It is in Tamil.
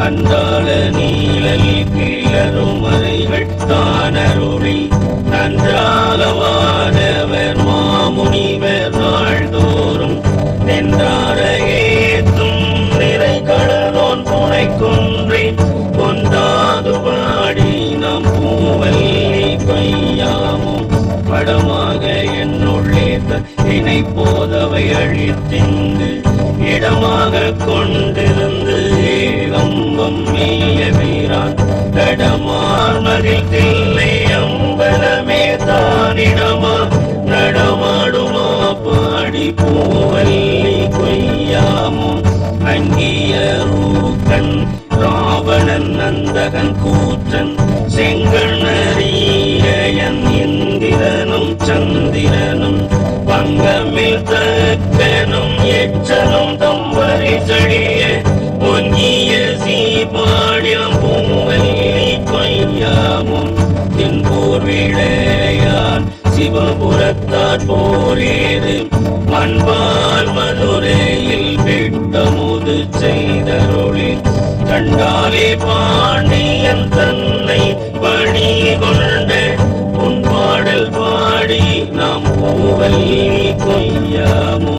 அன்றால நீழல் கீழருமறைகள் தானருளி நன்றாகவானவர் மாமுனிவர் நாள்தோறும் நின்றார நிறை கடலோன் புனை குன்றி கொண்டாது பாடி நம் பூவல்லி பையாமும் படமாக என்னுள்ளே இணை போதவை அழித்திங்கு இடமாக கொண்டிருந்து தடமார் மதில் தில்லை அம்பலமே தானிடமா? நடமாடுமா பாடி பூவல்லி கொய்யாமும் அங்கியரூக்கன் ராவணன் நந்தகன் கூற்றன் செங்கண்ணரியன் இந்திரனும் சந்திரனும் பங்கமில் தக்கனும் எச்சனும் விளையான் சிவபுரத்தார் போரேது மண்பால் மதுரையில் வெட்டமுது செய்தருளி. கண்டாலே பாண்டியன் தன்னை பணி கொண்ட உன் பாடல் பாடி நாம் பூவல் கொய்யாமோ.